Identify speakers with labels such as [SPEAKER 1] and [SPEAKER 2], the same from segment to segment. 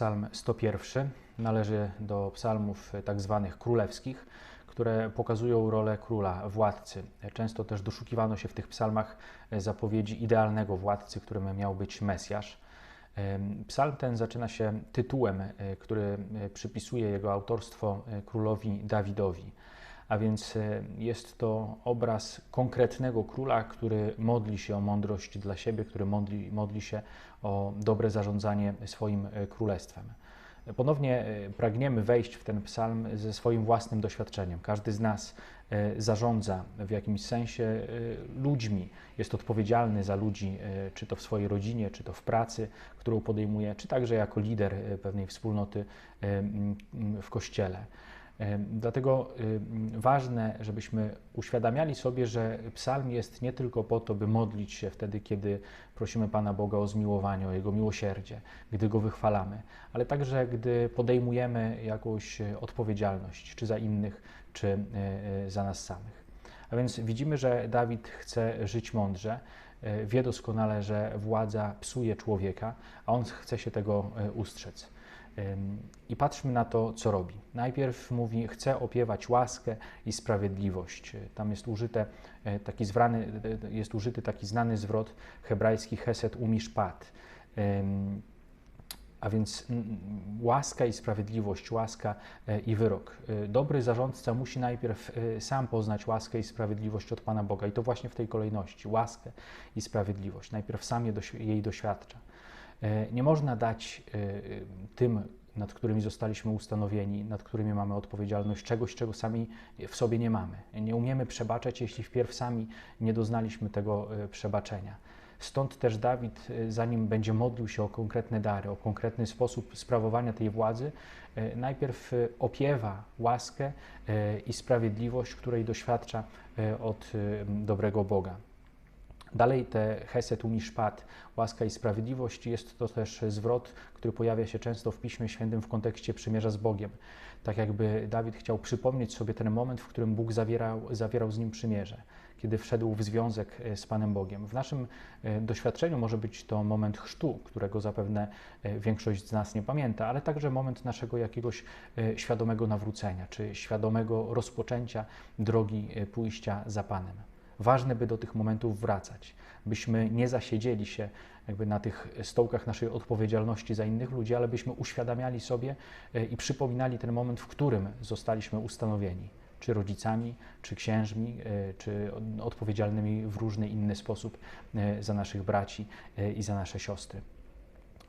[SPEAKER 1] psalm 101. Należy do psalmów tak zwanych królewskich, które pokazują rolę króla, władcy. Często też doszukiwano się w tych psalmach zapowiedzi idealnego władcy, którym miał być Mesjasz. Psalm ten zaczyna się tytułem, który przypisuje jego autorstwo królowi Dawidowi. A więc jest to obraz konkretnego króla, który modli się o mądrość dla siebie, który modli, modli się o dobre zarządzanie swoim królestwem. Ponownie pragniemy wejść w ten psalm ze swoim własnym doświadczeniem. Każdy z nas zarządza w jakimś sensie ludźmi, jest odpowiedzialny za ludzi, czy to w swojej rodzinie, czy to w pracy, którą podejmuje, czy także jako lider pewnej wspólnoty w kościele. Dlatego ważne, żebyśmy uświadamiali sobie, że psalm jest nie tylko po to, by modlić się wtedy, kiedy prosimy Pana Boga o zmiłowanie, o Jego miłosierdzie, gdy Go wychwalamy, ale także gdy podejmujemy jakąś odpowiedzialność, czy za innych, czy e, e, za nas samych. A więc widzimy, że Dawid chce żyć mądrze, e, wie doskonale, że władza psuje człowieka, a on chce się tego ustrzec. I patrzmy na to, co robi. Najpierw mówi, chce opiewać łaskę i sprawiedliwość. Tam jest, użyte taki zwrany, jest użyty taki znany zwrot hebrajski heset umishpat. A więc łaska i sprawiedliwość, łaska e, i wyrok. E, dobry zarządca musi najpierw e, sam poznać łaskę i sprawiedliwość od Pana Boga i to właśnie w tej kolejności łaskę i sprawiedliwość. Najpierw sam jej doświadcza. Nie można dać tym, nad którymi zostaliśmy ustanowieni, nad którymi mamy odpowiedzialność, czegoś, czego sami w sobie nie mamy. Nie umiemy przebaczać, jeśli wpierw sami nie doznaliśmy tego przebaczenia. Stąd też Dawid, zanim będzie modlił się o konkretne dary, o konkretny sposób sprawowania tej władzy, najpierw opiewa łaskę i sprawiedliwość, której doświadcza od dobrego Boga. Dalej te heset umishpat, łaska i sprawiedliwość, jest to też zwrot, który pojawia się często w Piśmie Świętym w kontekście przymierza z Bogiem. Tak jakby Dawid chciał przypomnieć sobie ten moment, w którym Bóg zawierał, zawierał z nim przymierze, kiedy wszedł w związek e, z Panem Bogiem. W naszym e, doświadczeniu może być to moment chrztu, którego zapewne e, większość z nas nie pamięta, ale także moment naszego jakiegoś świadomego nawrócenia, czy świadomego rozpoczęcia drogi pójścia za Panem. Ważne, by do tych momentów wracać, byśmy nie zasiedzieli się jakby na tych stołkach naszej odpowiedzialności za innych ludzi, ale byśmy uświadamiali sobie e, i przypominali ten moment, w którym zostaliśmy ustanowieni, czy rodzicami, czy księżmi, e, czy odpowiedzialnymi w różny inny sposób e, za naszych braci i za nasze siostry.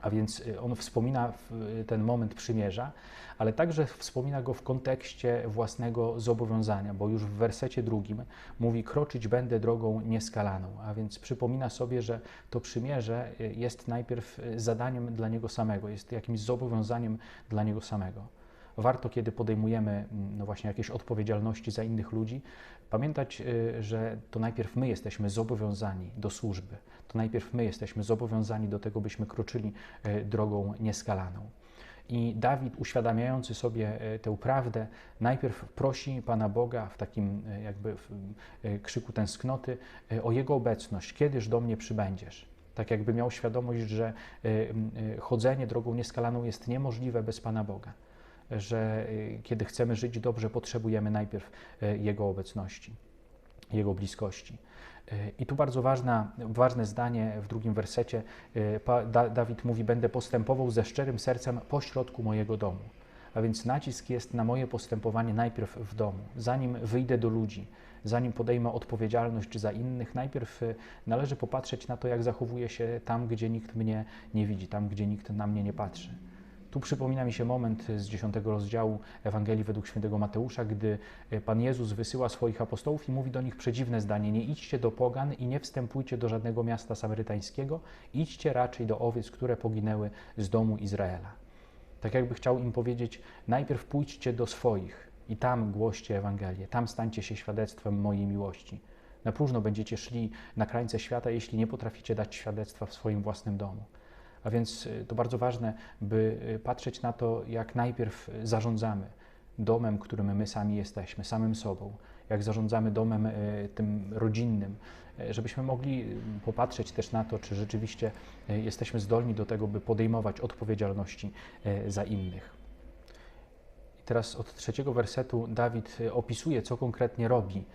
[SPEAKER 1] A więc y, on wspomina y, ten moment przymierza, ale także wspomina go w kontekście własnego zobowiązania, bo już w wersecie drugim mówi: Kroczyć będę drogą nieskalaną. A więc przypomina sobie, że to przymierze y, jest najpierw zadaniem dla niego samego, jest jakimś zobowiązaniem dla niego samego warto, kiedy podejmujemy mm, no właśnie jakieś odpowiedzialności za innych ludzi, pamiętać, y, że to najpierw my jesteśmy zobowiązani do służby, to najpierw my jesteśmy zobowiązani do tego, byśmy kroczyli y, drogą nieskalaną. I Dawid, uświadamiający sobie y, tę prawdę, najpierw prosi Pana Boga w takim jakby w krzyku tęsknoty o Jego obecność, kiedyż do mnie przybędziesz. Tak jakby miał świadomość, że chodzenie drogą nieskalaną jest niemożliwe bez Pana Boga że y, kiedy chcemy żyć dobrze, potrzebujemy najpierw y, Jego obecności, Jego bliskości. Y, I tu bardzo ważna, ważne zdanie w drugim wersecie. Dawid mówi: Będę postępował ze szczerym sercem pośrodku mojego domu. A więc nacisk jest na moje postępowanie najpierw w domu, zanim wyjdę do ludzi, zanim podejmę odpowiedzialność za innych, najpierw należy popatrzeć na to, jak zachowuję się tam, gdzie nikt mnie nie widzi, tam, gdzie nikt na mnie nie patrzy. Tu przypomina mi się moment z dziesiątego rozdziału Ewangelii według świętego Mateusza, gdy e, Pan Jezus wysyła swoich apostołów i mówi do nich przedziwne zdanie: Nie idźcie do pogan i nie wstępujcie do żadnego miasta samarytańskiego, idźcie raczej do owiec, które poginęły z domu Izraela. Tak jakby chciał im powiedzieć: Najpierw pójdźcie do swoich i tam głoście Ewangelię, tam stańcie się świadectwem mojej miłości. Na próżno będziecie szli na krańce świata, jeśli nie potraficie dać świadectwa w swoim własnym domu. A więc y, to bardzo ważne, by y, patrzeć na to, jak najpierw zarządzamy domem, którym my sami jesteśmy, samym sobą, jak zarządzamy domem tym rodzinnym, żebyśmy mogli popatrzeć też na to, czy rzeczywiście jesteśmy zdolni do tego, by podejmować odpowiedzialności za innych. Teraz od trzeciego wersetu Dawid opisuje, co konkretnie robi,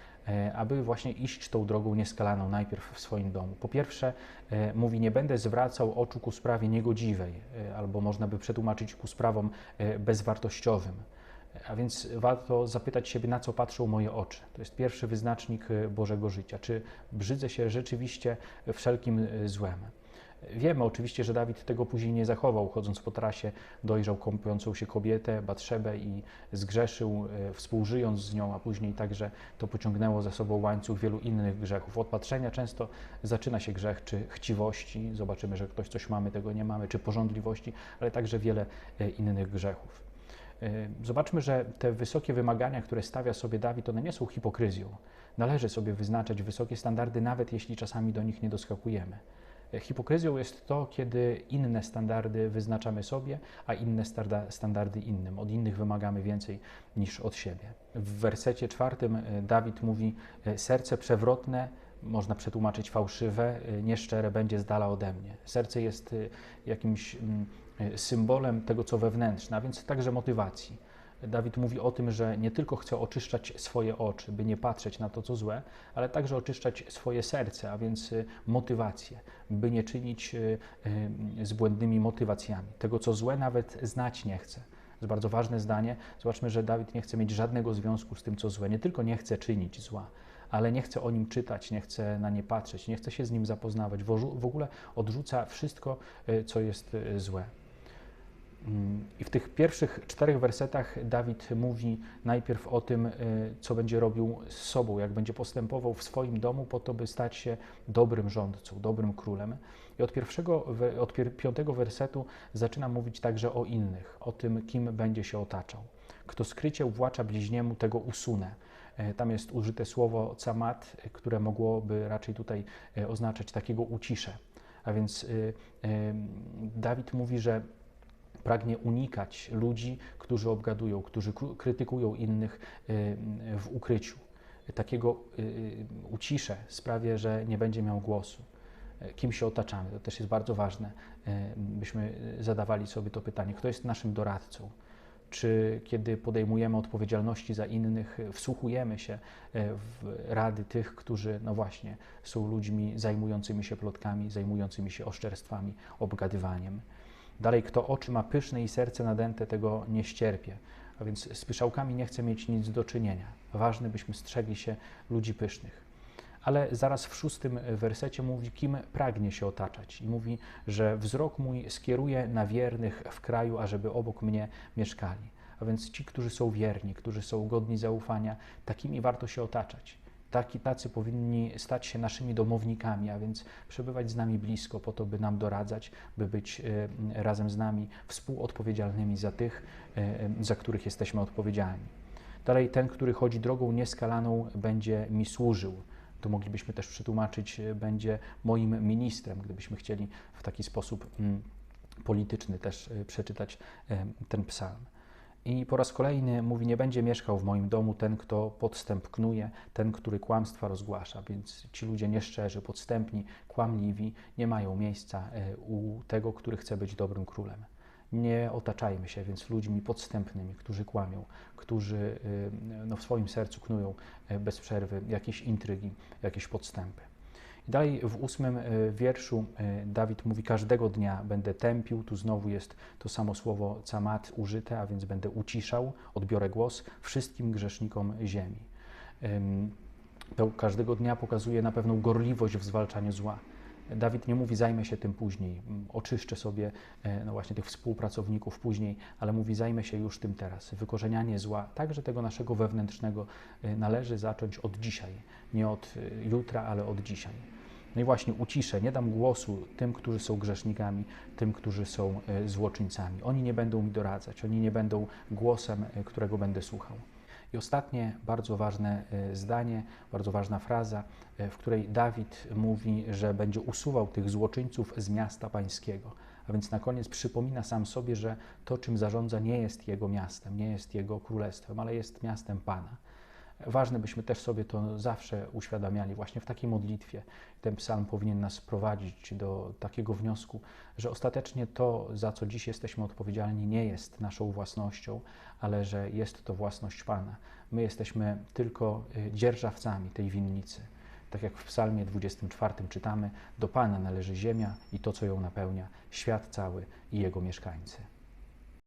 [SPEAKER 1] aby właśnie iść tą drogą nieskalaną najpierw w swoim domu. Po pierwsze, mówi: Nie będę zwracał oczu ku sprawie niegodziwej, albo można by przetłumaczyć ku sprawom bezwartościowym. A więc warto zapytać siebie, na co patrzą moje oczy. To jest pierwszy wyznacznik y, Bożego życia. Czy brzydzę się rzeczywiście wszelkim y, złem? Wiemy oczywiście, że Dawid tego później nie zachował. Chodząc po trasie, dojrzał kąpiącą się kobietę, Batrzebę i zgrzeszył, y, współżyjąc z nią, a później także to pociągnęło za sobą łańcuch wielu innych grzechów. Od patrzenia często zaczyna się grzech, czy chciwości, zobaczymy, że ktoś coś mamy, tego nie mamy, czy porządliwości, ale także wiele innych grzechów. Y, zobaczmy, że te wysokie wymagania, które stawia sobie Dawid, one nie są hipokryzją. Należy sobie wyznaczać wysokie standardy, nawet jeśli czasami do nich nie doskakujemy. Hipokryzją jest to, kiedy inne standardy wyznaczamy sobie, a inne standardy innym. Od innych wymagamy więcej niż od siebie. W wersecie czwartym y, Dawid mówi: Serce przewrotne, można przetłumaczyć fałszywe, nieszczere będzie z dala ode mnie. Serce jest jakimś mm, symbolem tego, co wewnętrzne, a więc także motywacji. Dawid mówi o tym, że nie tylko chce oczyszczać swoje oczy, by nie patrzeć na to, co złe, ale także oczyszczać swoje serce, a więc y, motywację, by nie czynić y, z błędnymi motywacjami. Tego, co złe, nawet znać nie chce. To jest bardzo ważne zdanie. Zobaczmy, że Dawid nie chce mieć żadnego związku z tym, co złe. Nie tylko nie chce czynić zła, ale nie chce o nim czytać, nie chce na nie patrzeć, nie chce się z nim zapoznawać. W ogóle odrzuca wszystko, co jest złe. I w tych pierwszych czterech wersetach Dawid mówi najpierw o tym, y, co będzie robił z sobą, jak będzie postępował w swoim domu, po to, by stać się dobrym rządcą, dobrym królem. I od, pierwszego, od piątego wersetu zaczyna mówić także o innych, o tym, kim będzie się otaczał. Kto skrycie uwłacza bliźniemu, tego usunę. E, tam jest użyte słowo camat, które mogłoby raczej tutaj e, oznaczać takiego uciszę. A więc y, Dawid mówi, że pragnie unikać ludzi, którzy obgadują, którzy krytykują innych y, w ukryciu. Takiego y, y, uciszę sprawie, że nie będzie miał głosu. Kim się otaczamy? To też jest bardzo ważne, byśmy zadawali sobie to pytanie, kto jest naszym doradcą? Czy kiedy podejmujemy odpowiedzialności za innych, wsłuchujemy się w rady tych, którzy, no właśnie, są ludźmi zajmującymi się plotkami, zajmującymi się oszczerstwami, obgadywaniem? Dalej, kto oczy ma pyszne i serce nadęte, tego nie ścierpie. A więc z pyszałkami nie chce mieć nic do czynienia. Ważne, byśmy strzegli się ludzi pysznych. Ale zaraz w szóstym wersecie mówi, kim pragnie się otaczać. I mówi, że wzrok mój skieruje na wiernych w kraju, ażeby obok mnie mieszkali. A więc ci, którzy są wierni, którzy są godni zaufania, takimi warto się otaczać. Taki, tacy powinni stać się naszymi domownikami, a więc przebywać z nami blisko, po to, by nam doradzać, by być e, razem z nami współodpowiedzialnymi za tych, e, za których jesteśmy odpowiedzialni. Dalej, ten, który chodzi drogą nieskalaną, będzie mi służył. To moglibyśmy też przetłumaczyć, e, będzie moim ministrem, gdybyśmy chcieli w taki sposób mm, polityczny też przeczytać ten psalm. I po raz kolejny mówi: Nie będzie mieszkał w moim domu ten, kto podstęp knuje, ten, który kłamstwa rozgłasza. Więc ci ludzie nieszczerzy, podstępni, kłamliwi nie mają miejsca e, u tego, który chce być dobrym królem. Nie otaczajmy się więc ludźmi podstępnymi, którzy kłamią, którzy e, no, w swoim sercu knują e, bez przerwy jakieś intrygi, jakieś podstępy. Dalej w ósmym e, wierszu e, Dawid mówi: Każdego dnia będę tępił. Tu znowu jest to samo słowo camat użyte, a więc będę uciszał, odbiorę głos wszystkim grzesznikom ziemi. To każdego dnia pokazuje na pewną gorliwość w zwalczaniu zła. Dawid nie mówi, zajmę się tym później, oczyszczę sobie e, no właśnie tych współpracowników później, ale mówi, zajmę się już tym teraz. Wykorzenianie zła, także tego naszego wewnętrznego, należy zacząć od dzisiaj. Nie od jutra, ale od dzisiaj. No i właśnie uciszę, nie dam głosu tym, którzy są grzesznikami, tym, którzy są e, złoczyńcami. Oni nie będą mi doradzać, oni nie będą głosem, e, którego będę słuchał. I ostatnie, bardzo ważne e, zdanie, bardzo ważna fraza, w której Dawid mówi, że będzie usuwał tych złoczyńców z miasta pańskiego. A więc na koniec przypomina sam sobie, że to, czym zarządza, nie jest jego miastem, nie jest jego królestwem, ale jest miastem Pana Ważne, byśmy też sobie to zawsze uświadamiali, właśnie w takiej modlitwie. Ten psalm powinien nas prowadzić do takiego wniosku, że ostatecznie to, za co dziś jesteśmy odpowiedzialni, nie jest naszą własnością, ale że jest to własność Pana. My jesteśmy tylko y, dzierżawcami tej winnicy. Tak jak w Psalmie 24 czytamy: Do Pana należy ziemia i to, co ją napełnia, świat cały i jego mieszkańcy.